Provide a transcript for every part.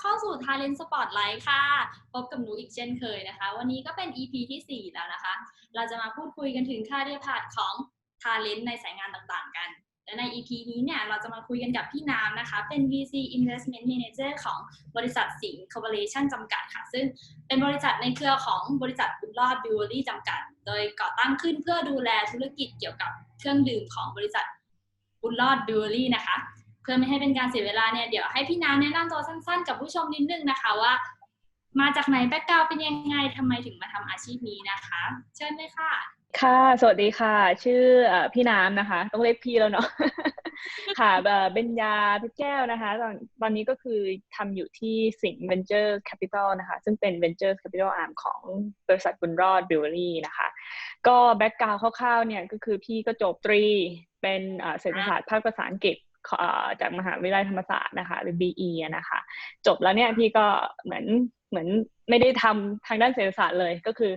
เข้าสู่ Talent Spotlight ค่ะ พบกับหนูอีกเช่นเคยนะคะ วันนี้ก็เป็น EP ที่ 4 แล้วนะคะ เราจะมาพูดคุยกันถึงค่าเรียกผ่านของ Talent ในสายงานต่างๆ กัน และใน EP นี้เนี่ย เราจะมาคุยกันกับพี่น้ำนะคะ เป็น VC Investment Manager ของบริษัทสิงห์ Corporation จำกัดค่ะ ซึ่งเป็นบริษัทในเครือของบริษัทบุญรอดบิวเวอรี่จำกัด โดยก่อตั้งขึ้นเพื่อดูแลธุรกิจเกี่ยวกับเครื่องดื่มของบริษัทบุญรอดบิวเวอรี่นะคะ เพื่อไม่ให้เป็นการเสียเวลาเนี่ยเดี๋ยวให้พี่น้ำแนะนำตัวสั้นๆ กับผู้ชมนิดนึงนะคะว่า มาจากไหนแบ็กกราวเป็นยังไงทำไมถึงมาทำอาชีพนี้นะคะ เชิญเลยค่ะ ค่ะ สวัสดีค่ะ ชื่อพี่น้ำนะคะ ต้องเรียกพี่แล้วเนาะค่ะเบญญาเพชรแก้วนะคะ ตอนตอนนี้ก็คือทำอยู่ที่สิงห์ Venture Capital นะคะ ซึ่งเป็น Venture Capital Arm ของบริษัทบุญรอดบิวเวอรี่นะคะ ก็แบ็กกราวคร่าวๆเนี่ยก็คือพี่ก็จบตรีเป็นเอ่อเศรษฐศาสตร์ภาคภาษาอังกฤษ จากมหาวิทยาลัยธรรมศาสตร์นะคะหรือ BE อะนะคะ จบแล้วเนี่ยพี่ก็เหมือนเหมือนไม่ได้ทำทางด้านเศรษฐศาสตร์เลยก็คือ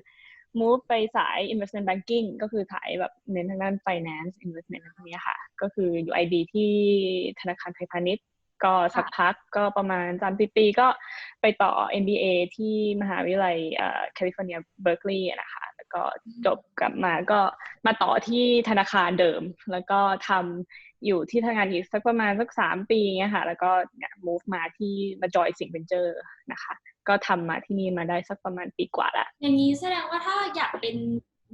move ไปสาย investment banking ก็คือสายแบบเน้นทางด้าน finance investment อะไรพวกนี้ค่ะ ก็คืออยู่ IB ที่ธนาคารไทยพาณิชย์ก็สักพักก็ประมาณสามปีก็ไปต่อ MBA ที่มหาวิทยาลัยแคลิฟอร์เนียเบอร์กลีย์นะคะแล้วก็จบกลับมาก็มาต่อที่ธนาคารเดิม แล้วก็ทำ อยู่ที่ทำงานอีกสักประมาณสักสามปีเงี้ยค่ะ แล้วก็เนี่ย move มาที่มาจอยสิงเ v นเจอร์นะคะ ก็ทำมาที่นี่มาได้สักประมาณปีกว่าละอย่างนี้แสดงว่าถ้าอยากเป็น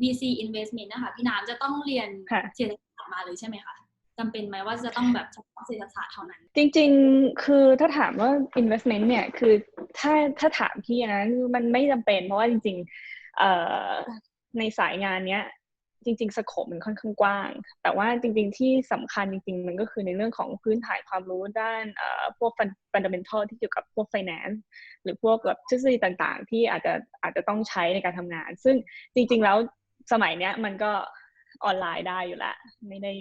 VC investment นะคะ พี่น้ำจะต้องเรียนค่ะเศรษฐศาสตร์มาเลยใช่ไหมคะจำเป็นไหมว่าจะต้องแบบเฉพาะเศรษฐศาสตร์เท่านั้น จริง ๆ คือถ้าถามว่า investment เนี่ย คือถ้าถ้าถามพี่นะคือมันไม่จำเป็นเพราะว่าจริงๆเอ่อในสายงานเนี้ย จริงๆสโคปมันค่อนข้างกว้าง แต่ว่าจริงๆที่สำคัญจริงๆ มันก็คือในเรื่องของพื้นฐานความรู้ด้านพวก fundamental ที่เกี่ยวกับพวก finance หรือพวกแบบทฤษฎีต่างๆ ที่อาจจะอาจจะต้องใช้ในการทำงาน ซึ่งจริงๆแล้วสมัยเนี้ยมันก็ออนไลน์ได้อยู่แล้วไม่ได้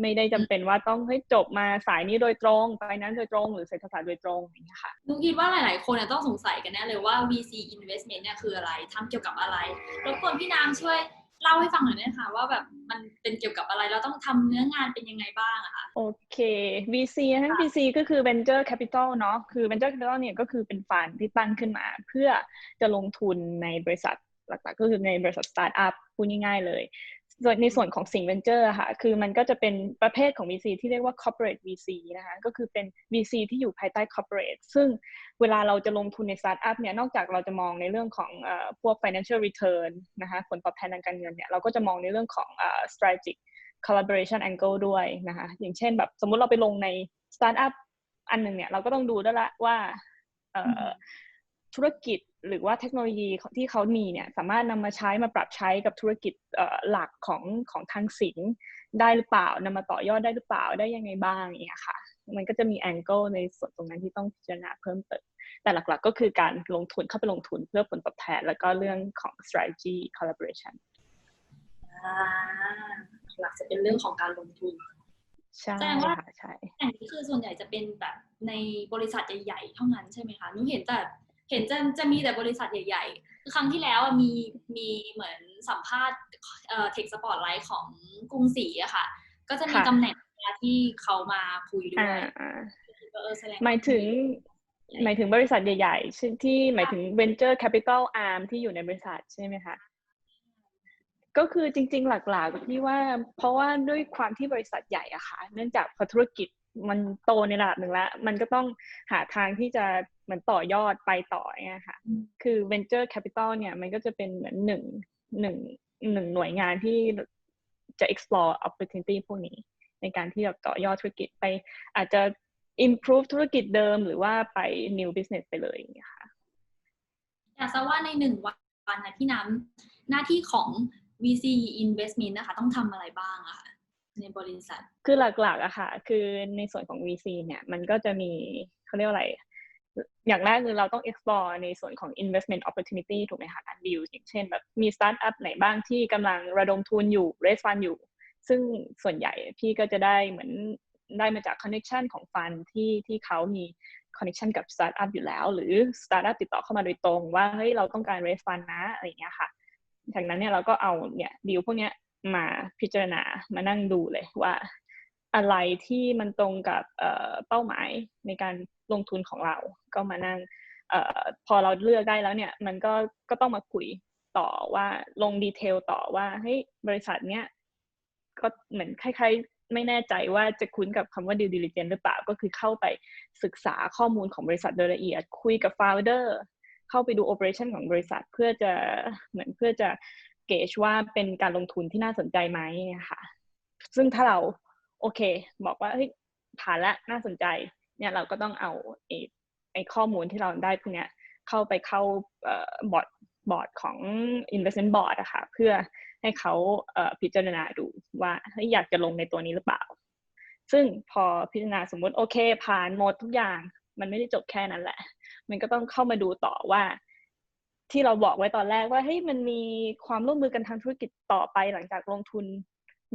ไม่ได้จำเป็นว่าต้องให้จบมาสายนี้โดยตรงไปนั้นโดยตรงหรือเศรษฐศาสตร์โดยตรงอย่างเงี้ยค่ะนุกคิดว่าหลาย ๆ คนเนี่ยต้องสงสัยกันแน่เลยว่า VC investment เนี่ยคืออะไรทำเกี่ยวกับอะไรรบกวนพี่น้ำช่วย เล่าให้ฟังหน่อยได้ไหมคะว่าแบบมันเป็นเกี่ยวกับอะไรเราต้องทำเนื้องานเป็นยังไงบ้างอะคะโอเค VC ทั้ง VC ก็คือ Venture Capital เนาะคือ Venture Capital เนี่ยก็คือเป็นฟันที่ตั้งขึ้นมา เพื่อจะลงทุนในบริษัทหลักๆก็คือในบริษัทสตาร์ทอัพพูดง่ายๆเลย ส่วนในส่วนของสิง Venture อะค่ะ คือมันก็จะเป็นประเภทของ VC ที่เรียกว่า corporate VC นะคะ ก็คือเป็น VC ที่อยู่ภายใต้ corporate ซึ่งเวลาเราจะลงทุนในสตาร์ทอัพเนี่ย นอกจากเราจะมองในเรื่องของอพวก financial return นะคะ ผลตอบแทนทางการเงินเนี่ย เราก็จะมองในเรื่องของอ strategic collaboration angle ด้วยนะคะ อย่างเช่นแบบสมมุติเราไปลงในสตาร์ทอัพอันหนึ่งเนี่ย เราก็ต้องดูด้วยละว่า ธุรกิจหรือว่าเทคโนโลยีที่เขามีเนี่ยสามารถนำมาใช้มาปรับใช้กับธุรกิจเอ่อหลักของของทางสิงได้หรือเปล่านำมาต่อยอดได้หรือเปล่าได้ยังไงบ้างอย่างเงี้ยค่ะ มันก็จะมี angle ในส่วนตรงนั้นที่ต้องพิจารณาเพิ่มเติมแต่หลักๆ ก็คือการลงทุนเข้าไปลงทุนเพื่อผลตอบแทน แล้วก็เรื่องของ strategy collaboration อ่าหลักจะเป็นเรื่องของการลงทุนใช่แสดงว่าค่ะใช่อย่างนี้คือส่วนใหญ่จะเป็นแบบในบริษัทใหญ่ๆเท่านั้นใช่ไหมคะหนุเห็นแต่ เห็นจะจะมีแต่บริษัทใหญ่ๆคือครั้งที่แล้วอะมีมีเหมือนสัมภาษณ์เอ่อเทคสปอร์ตไลท์ของกรุงศรีอะค่ะ ก็จะมีค่ะตำแหน่งที่เขามาคุยด้อ่าวยอ่าก็เออแสดงหมายถึงหมายถึงบริษัทใหญ่ๆซึ่งที่หมายถึง venture capital arm ที่อยู่ในบริษัทใช่ไหมคะ ก็คือจริงๆหลักๆที่ว่าเพราะว่าด้วยความที่บริษัทใหญ่อะค่ะ เนื่องจากพอธุรกิจ มันโตในระดับหนึ่งแล้ว มันก็ต้องหาทางที่จะเหมือนต่อยอดไปต่อเนี่ยค่ะ คือ venture capital เนี่ยมันก็จะเป็นเหมือนหนึ่งหนึ่งหนึ่งหน่วยงานที่จะ explore opportunity พวกนี้ ในการที่แบบต่อยอดธุรกิจไป อาจจะ improve ธุรกิจเดิมหรือว่าไป new business ไปเลยอย่างเงี้ยค่ะอยากทราบว่าในหนึ่งวันนะพี่น้ำหน้าที่ของ VC investment นะคะ ต้องทำอะไรบ้างอะคะ ในบริษัท คือหลักๆอะค่ะ คือในส่วนของ VC เนี่ยมันก็จะมีเขาเรียกว่าอะไร อย่างแรกคือเราต้อง explore ในส่วนของ investment opportunity ถูกไหมคะ deal อย่างเช่นแบบมี startup ไหนบ้างที่กำลังระดมทุนอยู่ raise fund อยู่ ซึ่งส่วนใหญ่พี่ก็จะได้เหมือนได้มาจาก connection ของฟันที่ที่เขามี connection กับ startup อยู่แล้ว หรือ startup ติดต่อเข้ามาโดยตรงว่าเฮ้ยเราต้องการ raise fund นะอะไรอย่างเงี้ยค่ะจากนั้นเนี่ยเราก็เอาเนี่ยดีลพวกเนี้ย มาพิจารณามานั่งดูเลยว่าอะไรที่มันตรงกับเป้าหมายในการลงทุนของเรา ก็มานั่งออพอเราเลือกได้แล้วเนี่ยมันก็ก็ต้องมาคุยต่อว่าลงดีเทลต่อว่าเฮ้ยบริษัทเนี้ยก็เหมือนคล้ายๆ ไม่แน่ใจว่าจะคุ้นกับคำว่า due diligence หรือเปล่า ก็คือเข้าไปศึกษาข้อมูลของบริษัทโดยละเอียด คุยกับ founder เข้าไปดู operation ของบริษัทเพื่อจะเหมือนเพื่อจะ เกจว่าเป็นการลงทุนที่น่าสนใจไหมค่ะซึ่งถ้าเราโอเค บอกว่าเฮ้ยผ่านแล้วน่าสนใจ เนี่ยเราก็ต้องเอาไอ้ไอข้อมูลที่เราได้พวกเนี้ยเข้าไปเข้าบอร์ดบอร์ดของ investment board อะค่ะเพื่อให้เขาเพิจารณาดูว่าเฮ้ยอยากจะลงในตัวนี้หรือเปล่า ซึ่งพอพิจารณาสมมุติโอเค ผ่านหมดทุกอย่าง มันไม่ได้จบแค่นั้นแหละ มันก็ต้องเข้ามาดูต่อว่า ที่เราบอกไว้ตอนแรกว่าเฮ้ยมันมีความร่วมมือกันทางธุรกิจต่อไปหลังจากลงทุน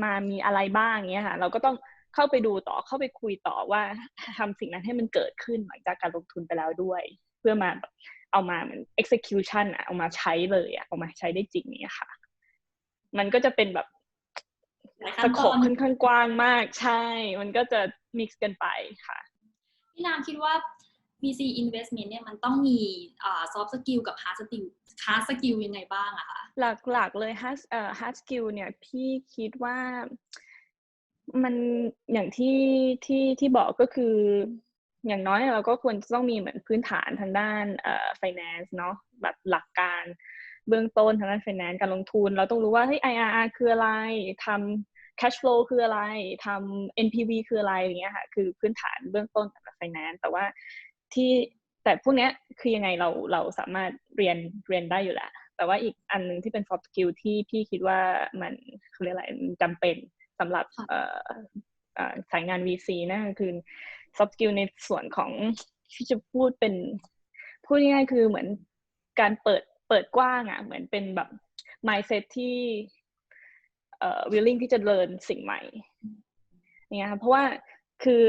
มามีอะไรบ้างเงี้ยค่ะ เราก็ต้องเข้าไปดูต่อเข้าไปคุยต่อว่าทำสิ่งนั้นให้มันเกิดขึ้นหลังจากการลงทุนไปแล้วด้วย เพื่อมาเอามาเหมือน execution อะเอามาใช้เลยอะเอามาใช้ได้จริงเนี้ยค่ะ มันก็จะเป็นแบบหลายสขั้นโคตอปนค่อนข้างกว้างมากใช่ มันก็จะ mix กันไปค่ะพี่นามคิดว่า VC investment เนี่ยมันต้องมีอ่า soft skill กับ hard skill hard skill ยังไงบ้างอะคะหลักๆเลย hard เอ่อ hard skill เนี่ยพี่คิดว่ามันอย่างที่ที่ที่บอกก็คืออย่างน้อยเราก็ควรจะต้องมีเหมือนพื้นฐานทางด้านเอ่อ finance เนาะแบบหลักการเบื้องต้นทางด้าน finance การลงทุน เราต้องรู้ว่าเฮ้ย IRR คืออะไรทำ cash flow คืออะไรทำ NPV คืออะไรอย่างเงี้ยค่ะคือพื้นฐานเบื้องต้นสำหรับ finance แต่ว่า ที่แต่พวกเนี้ยคือยังไงเราเราสามารถเรียนเรียนได้อยู่แล้วแต่ว่าอีกอันหนึงที่เป็น soft skill ที่พี่คิดว่ามันเขาเรียกอะไรมันจำเป็นสำหรับเอ่อเอ่อสายงาน VC นั่นก็คือ soft skill ในส่วนของที่จะพูดเป็นพูดง่ายๆคือเหมือนการเปิดเปิดกว้างอะเหมือนเป็นแบบ mindset ที่เอ่อ willing ที่จะเรียนสิ่งใหม่เนี่ยค่ะเพราะว่าคือ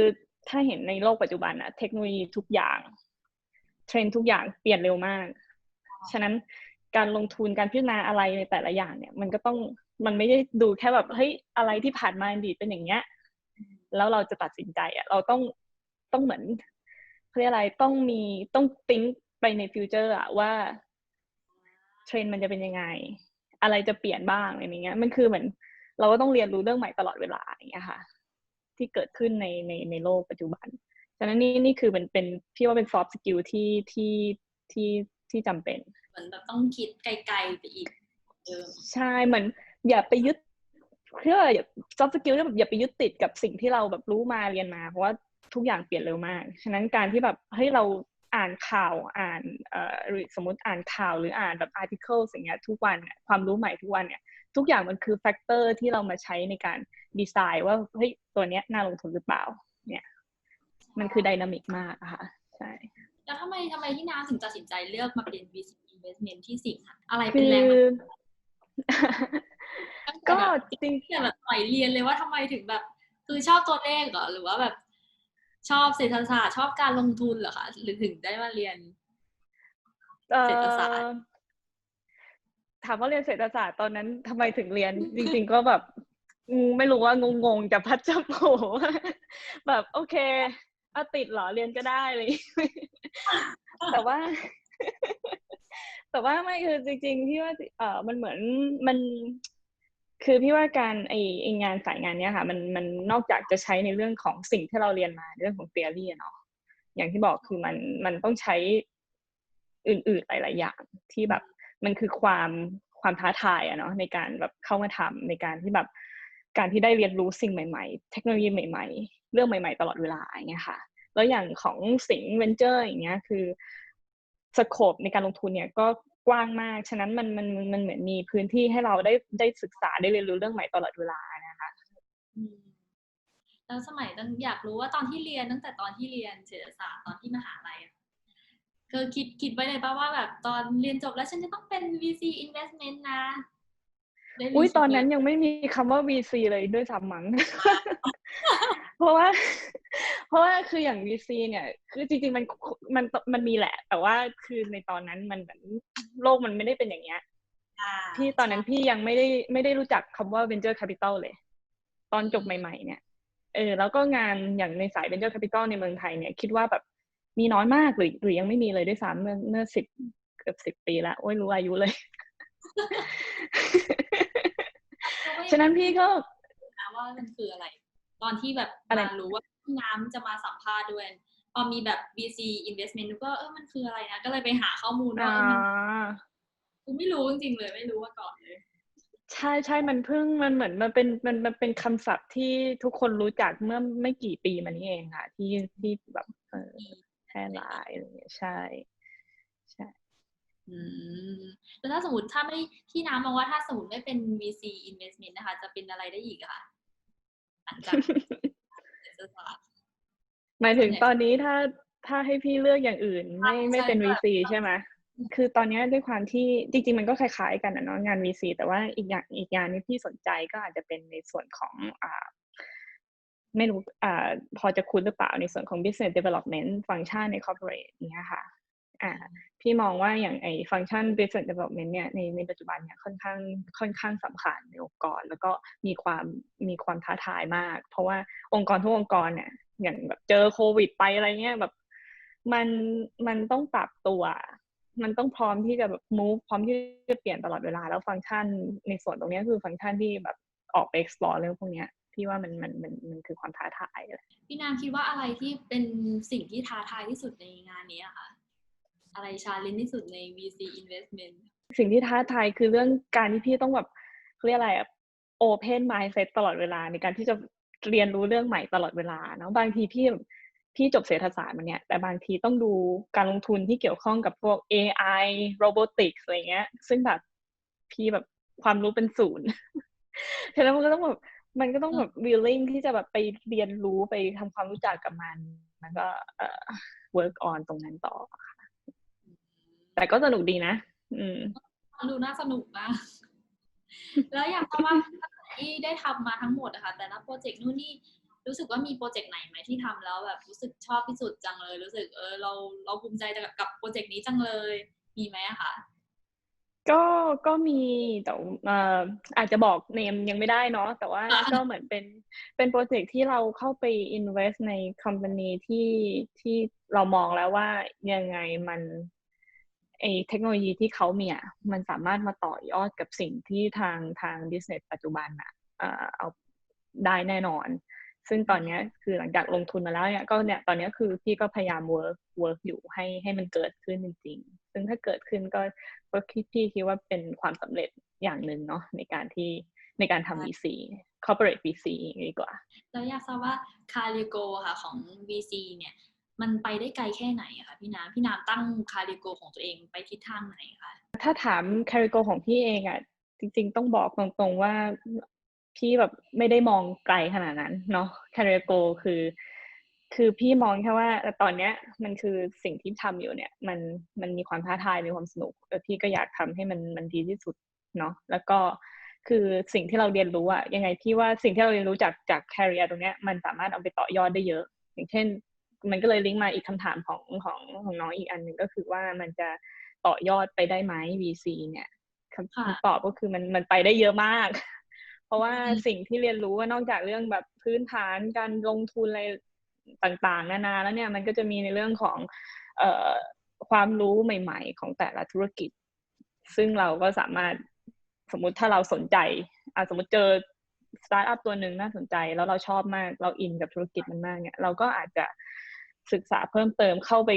ถ้าเห็นในโลกปัจจุบันอะเทคโนโลยีทุกอย่าง เทรนด์ทุกอย่างเปลี่ยนเร็วมาก ฉะนั้นการลงทุนการพิจารณาอะไรในแต่ละอย่างเนี่ย มันก็ต้องมันไม่ได้ดูแค่แบบเฮ้ยอะไรที่ผ่านมาอดีตเป็นอย่างเงี้ย แล้วเราจะตัดสินใจอะเราต้องต้องเหมือนเขาเรียกอะไรต้องมีต้องติ้งไปในฟิวเจอร์อะว่าเทรนด์มันจะเป็นยังไง อะไรจะเปลี่ยนบ้างอะไรอย่างเงี้ย มันคือเหมือนเราก็ต้องเรียนรู้เรื่องใหม่ตลอดเวลาอย่างเงี้ยค่ะ ที่เกิดขึ้นในในในโลกปัจจุบัน ฉะนั้นนี่นี่คือมันเป็นพี่ว่าเป็น soft skill ที่ที่ที่ที่จำเป็น เหมือนแบบต้องคิดไกลๆไปอีกเดิมใช่เหมือนอย่าไปยึดเพื่ออย่า soft skill เนี่ยแบบอย่าไปยึดติดกับสิ่งที่เราแบบรู้มาเรียนมาเพราะว่าทุกอย่างเปลี่ยนเร็วมาก ฉะนั้นการที่แบบเฮ้ยเราอ่านข่าวอ่านเอ่อหรือสมมติอ่านข่าวหรืออ่านแบบ article สิ่งเงี้ยทุกวันเนี่ยความรู้ใหม่ทุกวันเนี่ยทุกอย่างมันคือแฟกเตอร์ที่เรามาใช้ในการ ดีไซน์ว่าเฮ้ยตัวเนี้ยน่าลงทุนหรือเปล่า เนี่ย มันคือไดนามิกมากอะค่ะใช่แล้วทำไมทำไมที่น้าถึงตัดสินใจเลือกมาเป็น VC investment ที่สิงห์อะอะไรคืเป็นอแรงบันดาลใจก็ตั้งแต่แบบจริงตั้งแต่แบบสมัยเรียนเลยว่าทำไมถึงแบบ คือชอบตัวเลขเหรอหรือว่าแบบชอบเศรษฐศาสตร์ชอบการลงทุนเหรอคะหรือถึงได้มาเรียนเอ่อเศรษฐศาสตร์ถามว่าเรียนเศรษฐศาสตร์ตอนนั้นทำไมถึงเรียนจริง ๆ ก็แบบอืม ไม่รู้ว่างงๆจะพัดจะโผแบบโอเคเอาติดเหรอเรียนก็ได้เลย แต่ว่า แต่ว่าไม่คือจริงๆพี่ว่าเออมันเหมือนมัน คือพี่ว่าการไอไองานสายงานเนี้ยค่ะ มันมันนอกจากจะใช้ในเรื่องของสิ่งที่เราเรียนมาเรื่องของ theory อะเนาะอย่างที่บอกคือมันมันต้องใช้อื่นๆหลาย ๆ อย่างที่แบบมันคือความความท้าทายอะเนาะในการแบบเข้ามาทำในการที่แบบ การที่ได้เรียนรู้สิ่งใหม่ ๆ เทคโนโลยีใหม่ ๆ เรื่องใหม่ ๆ ตลอดเวลาอย่างเงี้ยค่ะ แล้วอย่างของสิงเวนเจอร์อย่างเงี้ยคือสโคปในการลงทุนเนี่ยก็กว้างมาก ฉะนั้นมันมันมันเหมือนมีพื้นที่ให้เราได้ได้ศึกษาได้เรียนรู้เรื่องใหม่ตลอดเวลานะคะแล้วสมัยตั้งอยากรู้ว่าตอนที่เรียนตั้งแต่ตอนที่เรียนเศรษฐศาสตร์ตอนที่มหาลัยอะคือคิดคิดไว้เลยป่ะว่าแบบตอนเรียนจบแล้วฉันจะต้องเป็น VC investment นะ อุ้ยคิดตอนนั้นไหมยังไม่มีคำว่า VC เลยด้วยซ้ำมั้งเพราะว่า เพราะว่าคืออย่าง VC เนี่ย คือจริง ๆ มันมันมันมีแหละ แต่ว่าคือในตอนนั้นมันเหมือนโลกมันไม่ได้เป็นอย่างเงี้ยอ่าพี่ตอนนั้นพี่ยังไม่ได้ไม่ได้รู้จักคำว่า venture capital เลย ตอนจบใหม่ ๆ เนี่ยเอเออแล้วก็งานอย่างในสาย venture capital ในเมืองไทยเนี่ยคิดว่าแบบมีน้อยมากหรือหรือยังไม่มีเลยด้วยซ้ำเมื่อเมื่อสิบเกือบสิบปีละโอ้ยรู้อายุเลย ฉะนั้นพี่ก็นะว่ามันคืออะไร ตอนที่แบบอะไรมารู้ว่าพี่น้ำจะมาสัมภาษณ์ด้วยพอมีแบบ VC investment ก็เออมันคืออะไรนะก็เลยไปหาข้อมูลว่าอ่าเออมันกูไม่รู้จริงๆเลยไม่รู้มาก่อนเลย ใช่ใช่มันเพิ่งมันเหมือนมันเป็นมันมันเป็นคำศัพท์ที่ทุกคนรู้จักเมื่อไม่กี่ปีมานี้เองค่ะ ที่ที่แบบเออแพร่หลายอะไรอย่างเงี้ยใช่ใช่อืม แล้วถ้าสมมติถ้าไม่พี่น้ำมองว่าถ้าสมมติไม่เป็น VC investment นะคะ จะเป็นอะไรได้อีกอะคะหลังจากเศรษฐศาสตร์หมายถึงส่วนใหญ่ตอนนี้ถ้าถ้าให้พี่เลือกอย่างอื่น ไม่ใช่ไม่เป็นใช่ VC ใช่ไหมคือตอนนี้ด้วยความที่จริง ๆ มันก็คล้ายๆกันนะเนาะงาน VC แต่ว่าอีกอย่างอีกงานที่พี่สนใจก็อาจจะเป็นในส่วนของอ่าไม่รู้อ่าพอจะคุ้นหรือเปล่าในส่วนของ business development ฟังก์ชันใน corporate เนี้ยค่ะ อ่า พี่มองว่าอย่างไอฟังก์ชัน business development เนี่ยในในปัจจุบันเนี่ยค่อนข้างค่อนข้างสำคัญในองค์กร แล้วก็มีความมีความท้าทายมาก เพราะว่าองค์กรทุกองค์กรเนี่ยอย่างแบบเจอโควิดไปอะไรเงี้ยแบบมันมันต้องปรับตัว มันต้องพร้อมที่จะแบบ move พร้อมที่จะเปลี่ยนตลอดเวลา แล้วฟังก์ชันในส่วนตรงนี้คือฟังก์ชันที่แบบออกไป explore เรื่องพวกเนี้ยพี่ว่ามันมันมันมันคือความท้าทายเลยพี่น้ำคิดว่าอะไรที่เป็นสิ่งที่ท้าทายที่สุดในงานนี้อะคะ อะไรชาเลนจ์ที่สุดใน VC investment สิ่งที่ท้าทายคือเรื่องการที่พี่ต้องแบบเรียกอะไรอะ open mindset ตลอดเวลาในการที่จะเรียนรู้เรื่องใหม่ตลอดเวลาเนาะบางทีพี่แบบพี่จบเศรษฐศาสตร์มาเนี่ย แต่บางทีต้องดูการลงทุนที่เกี่ยวข้องกับพวก AI robotics อะไรเงี้ย ซึ่งแบบพี่แบบความรู้เป็นศูนย์ฉะนั้นมันก็ต้องแบบมันก็ต้องแบบ willing ที่จะแบบไปเรียนรู้ไปทำความรู้จักกับมันแล้วก็ work on ตรงนั้นต่อ แต่ก็สนุกดีนะ อืมดูน่าสนุกมากแล้วอยากทราบว่าที่ได้ทำมาทั้งหมดอะค่ะแต่ละโปรเจกต์นู่นนี่รู้สึกว่ามีโปรเจกต์ไหนไหมที่ทำแล้วแบบรู้สึกชอบที่สุดจังเลย รู้สึกเออเราเราภูมิใจกับกับโปรเจกต์นี้จังเลย มีไหมอะคะก็ก็มีแต่เอ่ออาจจะบอกเนมยังไม่ได้เนาะแต่ว่าอ่าก็เหมือนเป็นเป็นโปรเจกต์ที่เราเข้าไป invest ใน company ที่ที่เรามองแล้วว่ายังไงมัน ไอเทคโนโลยีที่เขามีอะมันสามารถมาต่อยอดกับสิ่งที่ทางทาง business ปัจจุบันอะเอ่อเอาได้แน่นอน ซึ่งตอนเนี้ยคือหลังจากลงทุนมาแล้วเนี่ยก็เนี่ยตอนเนี้ยคือพี่ก็พยายาม work work อยู่ให้ให้มันเกิดขึ้นจริง ๆ ซึ่งถ้าเกิดขึ้นก็ก็คิดพี่คิดว่าเป็นความสำเร็จอย่างหนึ่งเนาะในการที่ในการทำ VC corporate VC อย่างนี้ดีกว่าแล้วอยากทราบว่าคาริโกค่ะของ VC เนี่ย มันไปได้ไกลแค่ไหนอะคะพี่น้ำพี่น้ำตั้งคาริโกของตัวเองไปทิศทางไหนคะถ้าถามคาริโกของพี่เองอะจริง ๆ ต้องบอกตรงๆว่าพี่แบบไม่ได้มองไกลขนาดนั้นเนาะคาริโกคือ คือพี่มองแค่ว่าตอนเนี้ยมันคือสิ่งที่ทำอยู่เนี่ย มันมันมีความท้าทายมีความสนุกเออพี่ก็อยากทำให้มันมันดีที่สุดเนาะแล้วก็คือสิ่งที่เราเรียนรู้อะยังไงพี่ว่าสิ่งที่เราเรียนรู้จากจากแคริเอร์ตรงเนี้ยมันสามารถเอาไปต่อยอดได้เยอะ อย่างเช่น มันก็เลยลิงก์มาอีกคำถามของของของน้องอีกอันหนึ่งก็คือว่ามันจะต่อยอดไปได้ไหม VC เนี่ยคำค่ะคำตอบก็คือมันมันไปได้เยอะมาก เพราะว่าอืมสิ่งที่เรียนรู้ว่านอกจากเรื่องแบบพื้นฐานการลงทุนอะไรต่างๆ นานาแล้วเนี่ยมันก็จะมีในเรื่องของเอ่อความรู้ใหม่ ๆ ของแต่ละธุรกิจ ซึ่งเราก็สามารถสมมุติถ้าเราสนใจอะสมมติเจอสตาร์ทอัพตัวหนึ่งน่าสนใจแล้วเราชอบมากเราอินกับธุรกิจมันมากเนี่ยเราก็อาจจะ ศึกษาเพิ่มเติมเข้าไป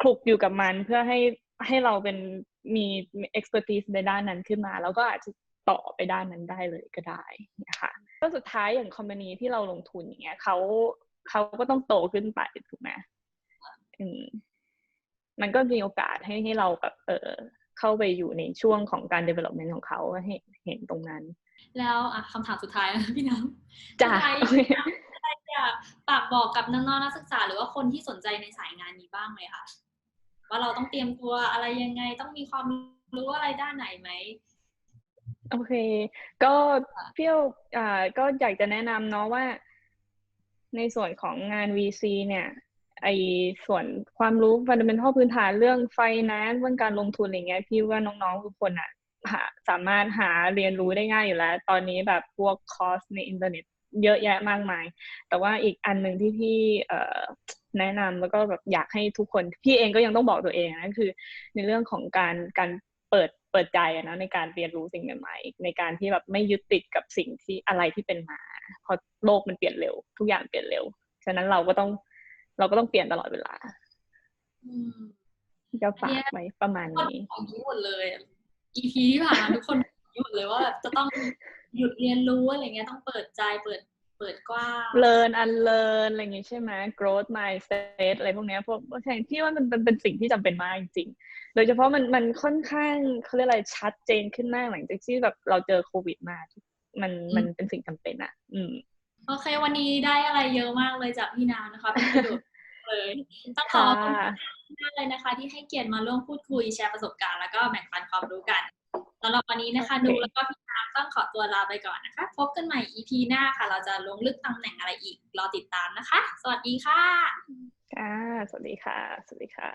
คลุกอยู่กับมันเพื่อให้ให้เราเป็นมี expertise ในด้านนั้นขึ้นมา แล้วก็อาจจะต่อไปด้านนั้นได้เลยก็ได้นะคะก็สุดท้ายอย่างคอมพานีที่เราลงทุนอย่างเงี้ยเขาเขาก็ต้องโตขึ้นไปถูกไหมอืมมันก็มีโอกาสให้ให้เราแบบเออเข้าไปอยู่ในช่วงของการ development ของเขาให้เห็นตรงนั้น แล้วอะคำถามสุดท้ายนะพี่น้ำจ้ะสุดท้ายพี่น้ำ อยากฝากบอกกับน้องๆนักศึกษา หรือว่าคนที่สนใจในสายงานนี้บ้างไหมคะว่าเราต้องเตรียมตัวอะไรยังไงต้องมีความรู้อะไรด้านไหนไหมโอเค ก็เพี่ยวอ่าก็อยากจะแนะนำเนาะว่า ในส่วนของงาน VC เนี่ยไอส่วนความรู้ fundamental พื้นฐานเรื่อง finance เรื่องการลงทุนอะไรเงี้ยพี่ว่าน้องๆทุกคนอะหาสามารถหาเรียนรู้ได้ง่ายอยู่แล้ว ตอนนี้แบบพวกคอร์สในอินเทอร์เน็ต เยอะแยะมากมาย แต่ว่าอีกอันหนึ่งที่พี่เอ่อแนะนำแล้วก็แบบอยากให้ทุกคนพี่เองก็ยังต้องบอกตัวเองนะคือ ในเรื่องของการการเปิดเปิดใจอะนะในการเรียนรู้สิ่งใหม่ๆในการที่แบบไม่ยึดติดกับสิ่งที่อะไรที่เป็นมาเพราะโลกมันเปลี่ยนเร็ว ทุกอย่างเปลี่ยนเร็วฉะนั้นเราก็ต้องเราก็ต้องเปลี่ยนตลอดเวลาอืมจะฝากไว้ประมาณคนนี้ของยุหมดเลย EP ที่ผ่านมาทุกคนบอกยุหมดเลยว่าแบบจะต้อง หยุดเรียนรู้อะไรเงี้ยต้องเปิดใจเปิดเปิดกว้าง learn unlearn อะไรอย่างงี้ใช่ไหม growth mindset อะไรพวกเนี้ยพวกใช่ที่ว่ามันเป็นเป็นสิ่งที่จำเป็นมากจริงๆโดยเฉพาะมันมันค่อนข้างเขาเรียกอะไรชัดเจนขึ้นมากหลังจากที่แบบเราเจอโควิดมา มันมันเป็นสิ่งจำเป็นอะ อืม โอเค วันนี้ได้อะไรเยอะมากเลยจากพี่น้ำนะคะเป็นประโยชน์เลยต้องขอค่ะขอบคุณมากเลยนะคะ ที่ให้เกียรติมาร่วมพูดคุยแชร์ประสบการณ์แล้วก็แบ่งปันความรู้กัน สำหรับวันนี้นะคะโอเคดูแล้วก็พี่น้ำต้องขอตัวลาไปก่อนนะคะ พบกันใหม่ EP หน้าค่ะ เราจะลงลึกตำแหน่งอะไรอีก รอติดตามนะคะ สวัสดีค่ะค่ะสวัสดีค่ะ สวัสดีค่ะ